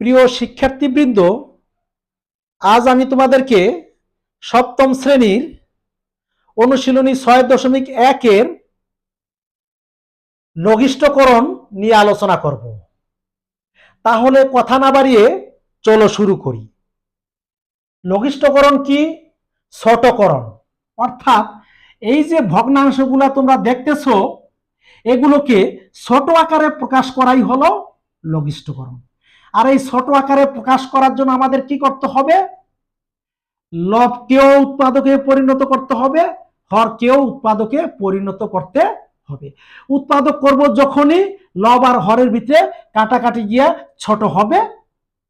প্রিয় শিক্ষার্থীবৃন্দ, আজ আমি তোমাদেরকে সপ্তম শ্রেণির অনুশীলনী ছয় দশমিক একের লঘিষ্ঠকরণ নিয়ে আলোচনা করব। তাহলে কথা না বাড়িয়ে চলো শুরু করি। লঘিষ্ঠকরণ কি? ছোটকরণ। অর্থাৎ এই যে ভগ্নাংশগুলা তোমরা দেখতেছো, এগুলোকে ছোট আকারে প্রকাশ করাই হলো লঘিষ্ঠকরণ আর এই ছোট আকারে প্রকাশ করার জন্য আমাদের কি করতে হবে? লবকেও উৎপাদকে পরিণত করতে হবে, হরকেও উৎপাদকে পরিণত করতে হবে। উৎপাদক করব যখনই, লব আর হরের ভিতরে কাটাকাটি গিয়া ছোট হবে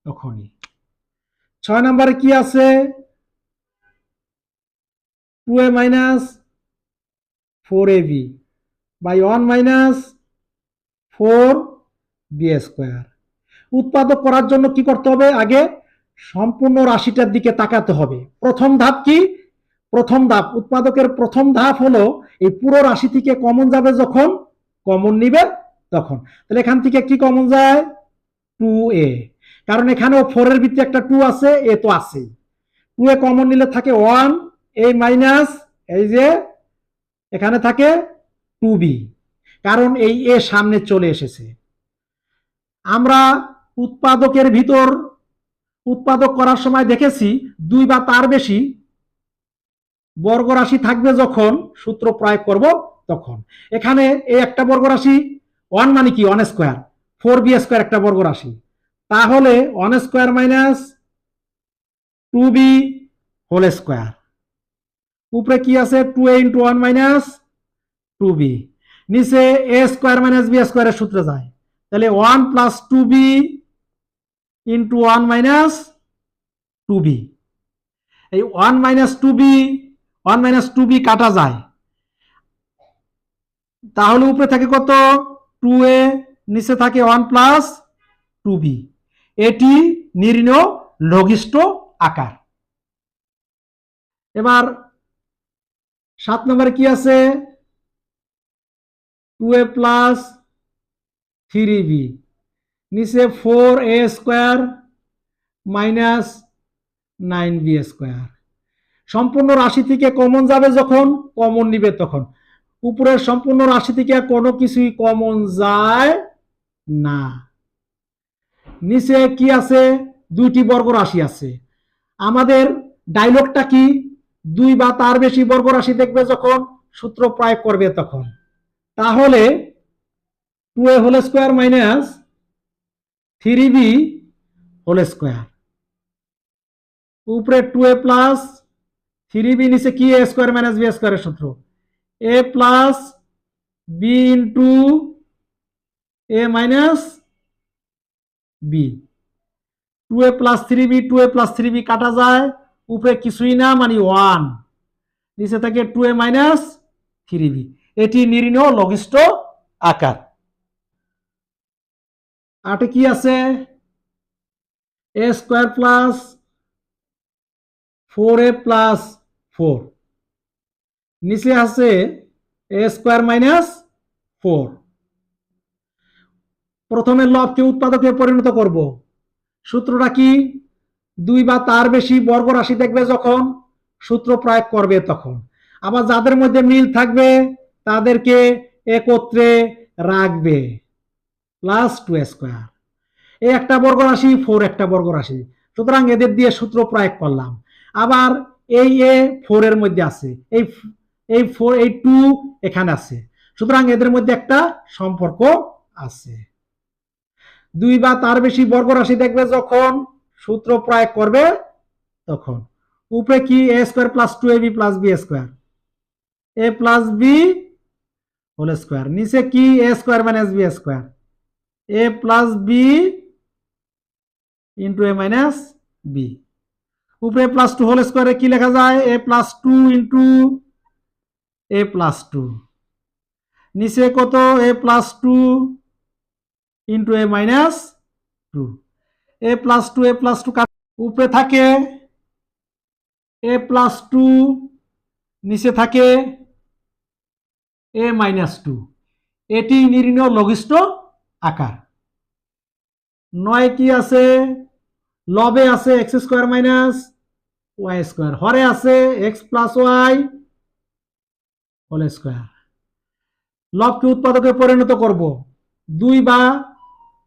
তখনই। ছয় নম্বরে কি আছে? Two A minus four A B by one minus four B square. উৎপাদক করার জন্য কি করতে হবে? আগে সম্পূর্ণ রাশিটার দিকে তাকাতে হবে। প্রথম ধাপ কি? প্রথম ধাপ। উৎপাদকের প্রথম ধাপ হলো এই পুরো রাশি থেকে কমন যাবে যখন, কমন নিবে তখন। তাহলে এখান থেকে কি কমন যায়? Two A. কারণ এখানেও ফোরের ভিতরে একটা টু আছে, এ তো আছেই। টু এ কমন নিলে থাকে ওয়ান, এ মাইনাস, এই যে এখানে থাকে টু বি। কারণ এই এ সামনে চলে এসেছে। আমরা উৎপাদকের ভিতর উৎপাদক করার সময় দেখেছি দুই বা তার বেশি বর্গরাশি থাকবে যখন সূত্র প্রয়োগ করব তখন। এখানে এই একটা বর্গরাশি ওয়ান মানে কি? One square four B square একটা বর্গরাশি। তাহলে one square minus two B whole square উপরে কি আছে? Two A into one minus two B নিচে এ স্কোয়ার মাইনাস বি স্কোয়ারের সূত্রে যায়। তাহলে one plus two B into one minus two B এই one minus two B one minus two B কাটা যায়। তাহলে উপরে থাকে কত? টু এ নিচে থাকে ওয়ান প্লাস টু বি এটি নির্ণয় লঘিষ্ঠ আকার। এবার সাত নম্বরে কি আছে? Two A plus three B নিচে four A square minus nine B square সম্পূর্ণ রাশি থেকে কমন যাবে যখন কমন নিবে তখন। উপরের সম্পূর্ণ রাশি থেকে কোনো কিছুই কমন যায় না। নিচে কি আছে? দুইটি বর্গ রাশি আছে। আমাদের ডায়লগটা কি? দুই বা তার বেশি বর্গ রাশি দেখবে যখন, সূত্র প্রয়োগ করবে তখন। তাহলে two A whole square minus three B whole square. উপরে two A plus, three B নিচে কি এ স্কোয়ার মাইনাস বি স্কোয়ারের সূত্র? A plus B into A minus B. Two A plus three B, two A plus three B কাটা যায়, উপরে কিছুই না মানে ওয়ান। নিচে থাকে two A minus three B. এটি নির্ণয় লঘিষ্ঠ আকার। আটে কি আছে? A square plus four A plus four. নিচে আছে এ স্কোয়ার মাইনাস ফোর। প্রথমে লবকে উৎপাদকে পরিণত করব। সূত্রটা কি? দুই বা তার বেশি বর্গ রাশি দেখবে যখন, সূত্র প্রয়োগ করবে তখন। আবার যাদের মধ্যে মিল থাকবে, তাদেরকে একত্রে রাখবে। প্লাস টু স্কোয়ার এই একটা বর্গ রাশি ফোর একটা বর্গ রাশি। সুতরাং এদের দিয়ে সূত্র প্রয়োগ করলাম। আবার এই এ ফোর এর মধ্যে আছে। এই এই ফোর এই টু এখানে আছে। সুতরাং এদের মধ্যে একটা সম্পর্ক আছে। দুই বা তার বেশি বর্গ রাশি দেখবে যখন সূত্র প্রয়োগ করবে তখন। উপরে কি A square plus two A B plus B square A plus B whole square নিচে কি A square minus B square A plus B into A minus B উপরে প্লাস টু হোল স্কোয়ারে কি লেখা যায়? A plus two into A plus two নিচে কত? A plus two into A minus two A plus two A plus two উপরে থাকে এ plus two নিচে থাকে এ মাইনাস টু এটি নির্ণয় লঘিষ্ঠ আকার। নয় কি আছে? লবে আছে x square minus y square. হরে আছে x plus y whole square. লবকে উৎপাদকে পরিণত করব। দুই বা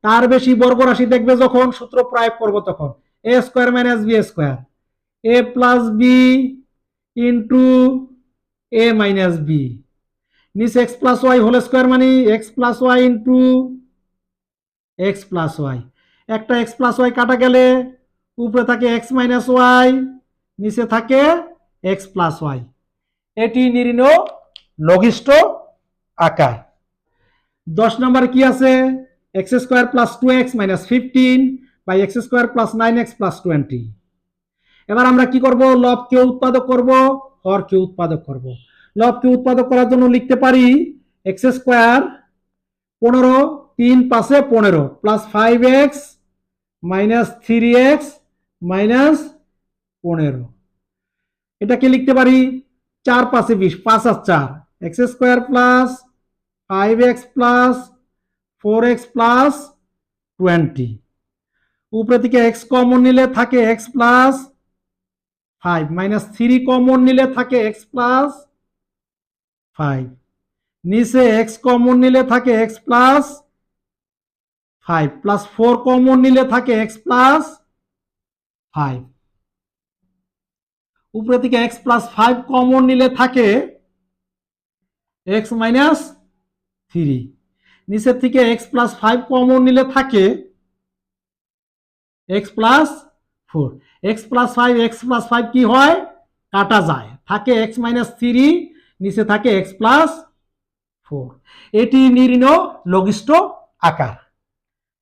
তার বেশি বর্গ রাশি দেখবে যখন, সূত্র প্রয়োগ করব তখন। A square minus b square. A plus b into a minus b. নিচে x plus y whole square মানে x plus y into x plus y একটা এক্স প্লাস ওয়াই কাটা গেলে উপরে থাকে এক্স মাইনাস ওয়াই নিচে থাকে এক্স প্লাস ওয়াই এটি নির্ণ লঘিষ্ঠ আকার। দশ নম্বর কি আছে? X square plus two x minus fifteen by x square plus nine x plus twenty এবার আমরা কি করব? লবকে উৎপাদক করব হরকে উৎপাদক করব। লবকে উৎপাদক করার জন্য লিখতে পারি এক্স স্কোয়ার পনেরো তিন পাশে পনেরো plus five x minus three x minus পনেরো। এটাকে লিখতে পারি? চার পাশে বিশ, পাঁচ আর চার। X square plus five x plus four x plus twenty উপরে থেকে এক্স কমন নিলে থাকে x plus five minus three common নিলে থাকে এক্স প্লাস ফাইভ নিচে এক্স কমন নিলে থাকে x plus five plus four common নিলে থাকে এক্স প্লাস ফাইভ উপরে থেকে এক্স প্লাস ফাইভ কমন নিলে থাকে এক্স মাইনাস থ্রি নিচের থেকে এক্স প্লাস ফাইভ কমন নিলে থাকে x plus four x plus five x plus five কি হয়? কাটা যায়। থাকে এক্স মাইনাস থ্রি নিচে থাকে এক্স প্লাস ফোর এটি নির্ণ লঘিষ্ঠ আকার।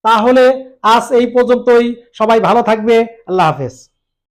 তাহলে আজ এই পর্যন্তই। সবাই ভালো থাকবে। আল্লাহ হাফেজ।